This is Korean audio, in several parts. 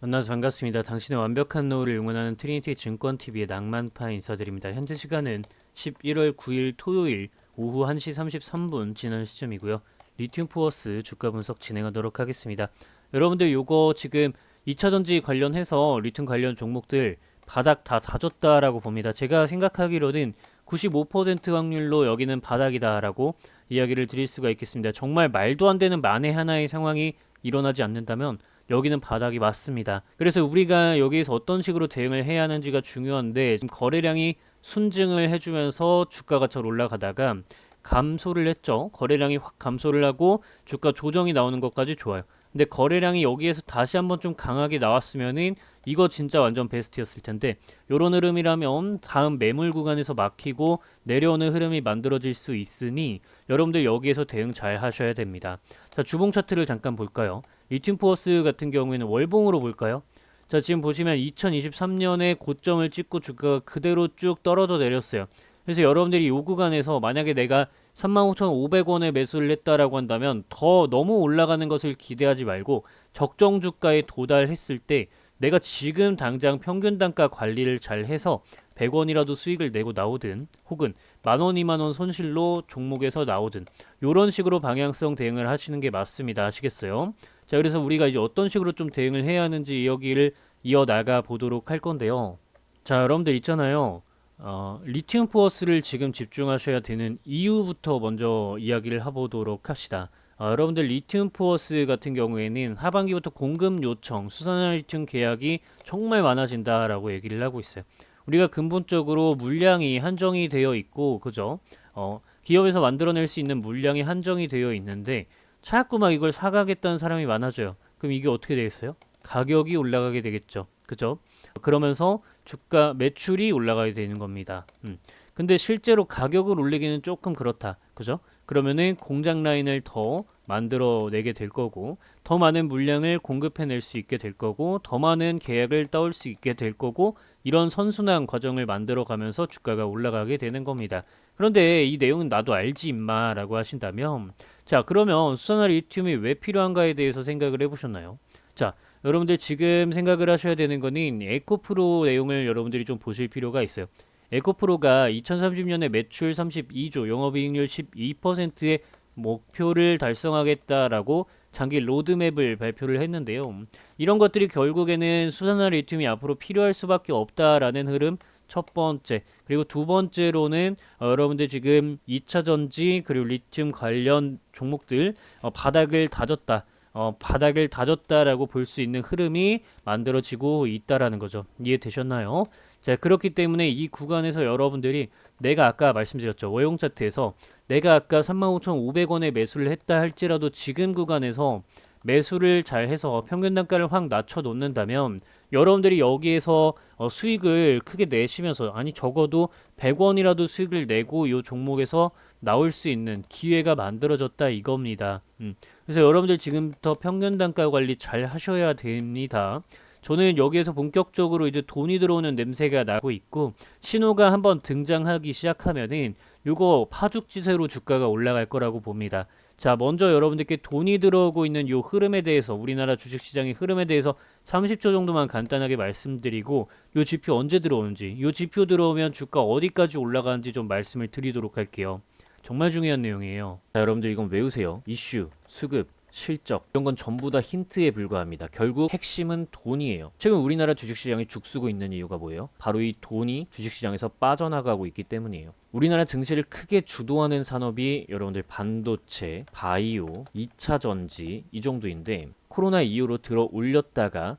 만나서 반갑습니다. 당신의 완벽한 노후를 응원하는 트리니티 증권TV의 낭만파 인사드립니다. 현재 시간은 11월 9일 토요일 오후 1시 33분 지난 시점이고요. 리튬 포어스 주가 분석 진행하도록 하겠습니다. 여러분들 요거 지금 2차 전지 관련해서 리튬 관련 종목들 바닥 다 다졌다라고 봅니다. 제가 생각하기로는 95% 확률로 여기는 바닥이다라고 이야기를 드릴 수가 있겠습니다. 정말 말도 안 되는 만에 하나의 상황이 일어나지 않는다면 여기는 바닥이 맞습니다. 그래서 우리가 여기에서 어떤 식으로 대응을 해야 하는지가 중요한데 거래량이 순증을 해주면서 주가가 잘 올라가다가 감소를 했죠. 거래량이 확 감소를 하고 주가 조정이 나오는 것까지 좋아요. 근데 거래량이 여기에서 다시 한번 좀 강하게 나왔으면은 이거 진짜 완전 베스트였을 텐데 요런 흐름이라면 다음 매물 구간에서 막히고 내려오는 흐름이 만들어질 수 있으니 여러분들 여기에서 대응 잘 하셔야 됩니다. 자, 주봉 차트를 잠깐 볼까요? 리튬 포어스 같은 경우에는 월봉으로 볼까요? 자, 지금 보시면 2023년에 고점을 찍고 주가가 그대로 쭉 떨어져 내렸어요. 그래서 여러분들이 이 구간에서 만약에 내가 35,500원에 매수를 했다라고 한다면 더 너무 올라가는 것을 기대하지 말고 적정 주가에 도달했을 때 내가 지금 당장 평균 단가 관리를 잘 해서 100원이라도 수익을 내고 나오든 혹은 만원, 2만원 손실로 종목에서 나오든 이런 식으로 방향성 대응을 하시는 게 맞습니다. 아시겠어요? 자, 그래서 우리가 이제 어떤 식으로 좀 대응을 해야 하는지 여기를 이어나가 보도록 할 건데요. 자, 여러분들 있잖아요. 어, 리튬 포어스를 지금 집중하셔야 되는 이유부터 먼저 이야기를 해보도록 합시다. 어, 여러분들 리튬 포어스 같은 경우에는 하반기부터 공급 요청, 수산화 리튬 계약이 정말 많아진다라고 얘기를 하고 있어요. 우리가 근본적으로 물량이 한정이 되어 있고, 그죠? 어, 기업에서 만들어낼 수 있는 물량이 한정이 되어 있는데 자꾸 막 이걸 사가겠다는 사람이 많아져요. 그럼 이게 어떻게 되겠어요? 가격이 올라가게 되겠죠. 그죠? 그러면서 주가 매출이 올라가게 되는 겁니다. 음. 근데 실제로 가격을 올리기는 조금 그렇다. 그죠? 그러면은 공장 라인을 더 만들어내게 될 거고 더 많은 물량을 공급해낼 수 있게 될 거고 더 많은 계약을 따올 수 있게 될 거고 이런 선순환 과정을 만들어 가면서 주가가 올라가게 되는 겁니다. 그런데 이 내용은 나도 알지 임마 라고 하신다면 자 그러면 수산화 리튬이 왜 필요한가에 대해서 생각을 해보셨나요? 자 여러분들 지금 생각을 하셔야 되는 거는 에코프로 내용을 여러분들이 좀 보실 필요가 있어요. 에코프로가 2030년에 매출 32조, 영업이익률 12%의 목표를 달성하겠다라고 장기 로드맵을 발표를 했는데요. 이런 것들이 결국에는 수산화 리튬이 앞으로 필요할 수밖에 없다라는 흐름 첫 번째 그리고 두 번째로는 어, 여러분들 지금 2차 전지 그리고 리튬 관련 종목들 어, 바닥을 다졌다 어, 바닥을 다졌다라고 볼 수 있는 흐름이 만들어지고 있다라는 거죠. 이해되셨나요? 자, 그렇기 때문에 이 구간에서 여러분들이 내가 아까 말씀드렸죠. 월용 차트에서 내가 아까 35,500원에 매수를 했다 할지라도 지금 구간에서 매수를 잘 해서 평균 단가를 확 낮춰 놓는다면 여러분들이 여기에서 어, 수익을 크게 내시면서 아니 적어도 100원이라도 수익을 내고 이 종목에서 나올 수 있는 기회가 만들어졌다 이겁니다. 음. 그래서 여러분들 지금부터 평균 단가 관리 잘 하셔야 됩니다. 저는 여기에서 본격적으로 이제 돈이 들어오는 냄새가 나고 있고 신호가 한번 등장하기 시작하면은 이거 파죽지세로 주가가 올라갈 거라고 봅니다. 자, 먼저 여러분들께 돈이 들어오고 있는 요 흐름에 대해서 우리나라 주식시장의 흐름에 대해서 30초 정도만 간단하게 말씀드리고 요 지표 언제 들어오는지 요 지표 들어오면 주가 어디까지 올라가는지 좀 말씀을 드리도록 할게요. 정말 중요한 내용이에요. 자, 여러분들 이건 외우세요. 이슈, 수급, 실적 이런 건 전부 다 힌트에 불과합니다. 결국 핵심은 돈이에요. 최근 우리나라 주식시장이 죽쓰고 있는 이유가 뭐예요? 바로 이 돈이 주식시장에서 빠져나가고 있기 때문이에요. 우리나라 증시를 크게 주도하는 산업이 여러분들 반도체, 바이오, 2차 전지 이 정도인데 코로나 이후로 들어 올렸다가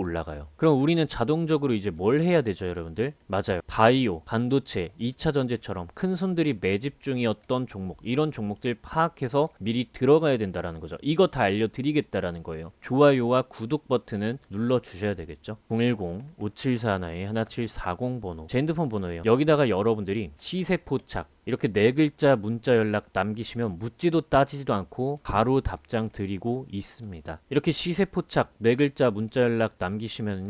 올라가요. 그럼 우리는 자동적으로 이제 뭘 해야 되죠, 여러분들? 맞아요. 바이오, 반도체, 2차 전지처럼 큰 손들이 매집 중이었던 종목, 이런 종목들 파악해서 미리 들어가야 된다라는 거죠. 이거 다 알려드리겠다라는 거예요. 좋아요와 구독 버튼은 눌러 주셔야 되겠죠. 010-5741-1740 번호, 제 핸드폰 번호예요. 여기다가 여러분들이 시세 포착, 이렇게 네 글자 문자 연락 남기시면 묻지도 따지지도 않고 바로 답장 드리고 있습니다. 이렇게 시세 포착 네 글자 문자 연락 남기시면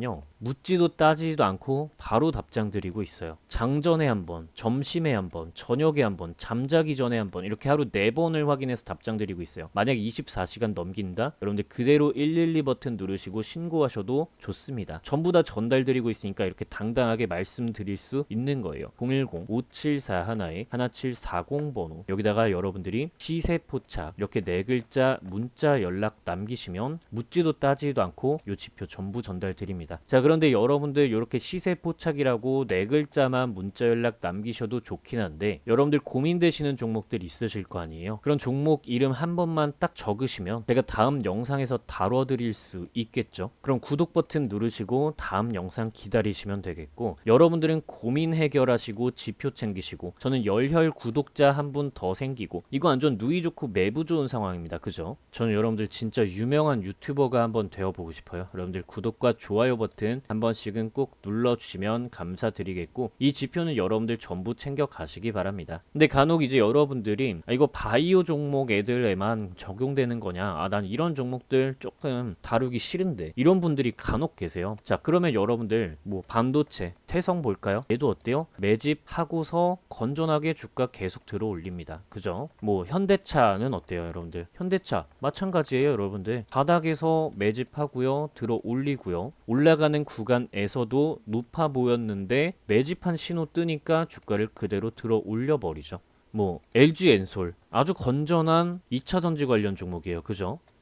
요. 묻지도 따지지도 않고 바로 답장 드리고 있어요. 장전에 한 번, 점심에 한 번, 저녁에 한 번, 잠자기 전에 한 번 이렇게 하루 네 번을 확인해서 답장 드리고 있어요. 만약 24시간 넘긴다? 여러분들 그대로 112 버튼 누르시고 신고하셔도 좋습니다. 전부 다 전달 드리고 있으니까 이렇게 당당하게 말씀드릴 수 있는 거예요. 010-5741에 1740 번호 여기다가 여러분들이 시세 포착 이렇게 네 글자 문자 연락 남기시면 묻지도 따지지도 않고 요 지표 전부 전달 드립니다. 자 그 런데 여러분들 이렇게 시세 포착이라고 네 글자만 문자 연락 남기셔도 좋긴 한데 여러분들 고민되시는 종목들 있으실 거 아니에요. 그런 종목 이름 한 번만 딱 적으시면 제가 다음 영상에서 다뤄드릴 수 있겠죠. 그럼 구독 버튼 누르시고 다음 영상 기다리시면 되겠고 여러분들은 고민 해결하시고 지표 챙기시고 저는 열혈 구독자 한 분 더 생기고 이거 완전 누이 좋고 매부 좋은 상황입니다. 그죠? 저는 여러분들 진짜 유명한 유튜버가 한번 되어보고 싶어요. 여러분들 구독과 좋아요 버튼 한 번씩은 꼭 눌러주시면 감사드리겠고 이 지표는 여러분들 전부 챙겨 가시기 바랍니다. 근데 간혹 이제 여러분들이 아, 이거 바이오 종목 애들에만 적용되는 거냐? 아, 난 이런 종목들 조금 다루기 싫은데 이런 분들이 간혹 계세요. 자, 그러면 여러분들 뭐 반도체, 태성 볼까요? 얘도 어때요? 매집하고서 건전하게 주가 계속 들어 올립니다. 그죠? 뭐 현대차는 어때요, 여러분들? 현대차 마찬가지예요, 여러분들. 바닥에서 매집하고요, 들어 올리고요. 올라가는 구간에서도 높아 보였는데 매집한 신호 뜨니까 주가를 그대로 들어 올려 버리죠. 뭐 LG 엔솔 아주 건전한 2차 전지 관련 종목이에요. 그죠?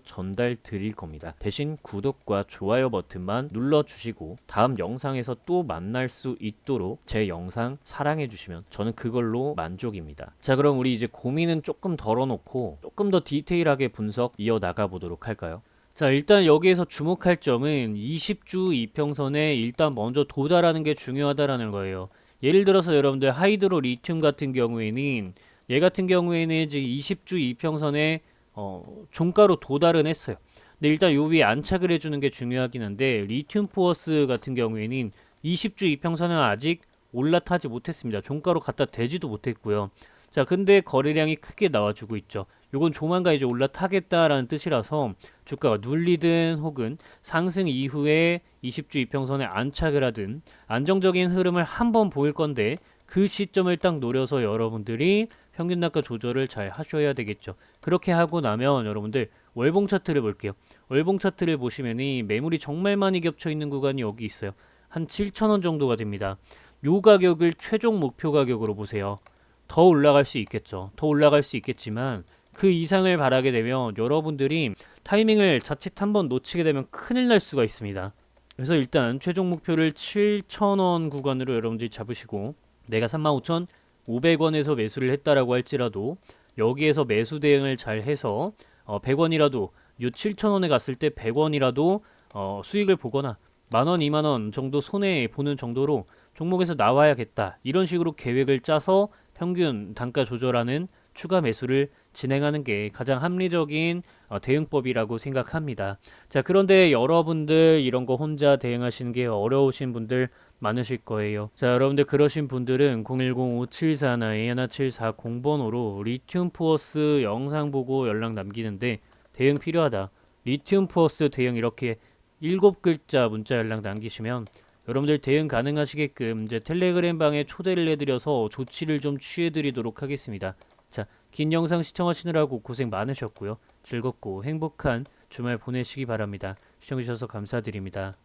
전달 드릴 겁니다. 대신 구독과 좋아요 버튼만 눌러주시고 다음 영상에서 또 만날 수 있도록 제 영상 사랑해 주시면 저는 그걸로 만족입니다. 자 그럼 우리 이제 고민은 조금 덜어놓고 조금 더 디테일하게 분석 이어나가 보도록 할까요? 자 일단 여기에서 주목할 점은 20주 이평선에 일단 먼저 도달하는 게 중요하다라는 거예요. 예를 들어서 여러분들 하이드로 리튬 같은 경우에는 얘 같은 경우에는 지금 20주 이평선에 어, 종가로 도달은 했어요. 근데 일단 요 위에 안착을 해주는 게 중요하긴 한데 리튬 포어스 같은 경우에는 20주 이평선은 아직 올라타지 못했습니다. 종가로 갖다 대지도 못했고요. 자, 근데 거래량이 크게 나와주고 있죠. 요건 조만간 이제 올라타겠다라는 뜻이라서 주가가 눌리든 혹은 상승 이후에 20주 이평선에 안착을 하든 안정적인 흐름을 한번 보일 건데 그 시점을 딱 노려서 여러분들이 평균 단가 조절을 잘 하셔야 되겠죠. 그렇게 하고 나면 여러분들 월봉 차트를 볼게요. 월봉 차트를 보시면 이 매물이 정말 많이 겹쳐 있는 구간이 여기 있어요. 한 7,000원 정도가 됩니다. 요 가격을 최종 목표 가격으로 보세요. 더 올라갈 수 있겠죠. 더 올라갈 수 있겠지만 그 이상을 바라게 되면 여러분들이 타이밍을 자칫 한번 놓치게 되면 큰일 날 수가 있습니다. 그래서 일단 최종 목표를 7,000원 구간으로 여러분들이 잡으시고 내가 35,500원에서 매수를 했다라고 할지라도 여기에서 매수 대응을 잘 해서 어, 100원이라도 요 7,000원에 갔을 때 100원이라도 어, 수익을 보거나 만원, 2만원 정도 손해 보는 정도로 종목에서 나와야겠다. 이런 식으로 계획을 짜서 평균 단가 조절하는 추가 매수를 진행하는 게 가장 합리적인 어, 대응법이라고 생각합니다. 자, 그런데 여러분들 이런 거 혼자 대응하시는 게 어려우신 분들 많으실 거예요. 자, 여러분들 그러신 분들은 010-5741-1740번호로 리튬 푸어스 영상 보고 연락 남기는데 대응 필요하다. 리튬 푸어스 대응 이렇게 일곱 글자 문자 연락 남기시면 여러분들 대응 가능하시게끔 이제 텔레그램 방에 초대를 해드려서 조치를 좀 취해드리도록 하겠습니다. 자, 긴 영상 시청하시느라고 고생 많으셨고요. 즐겁고 행복한 주말 보내시기 바랍니다. 시청해주셔서 감사드립니다.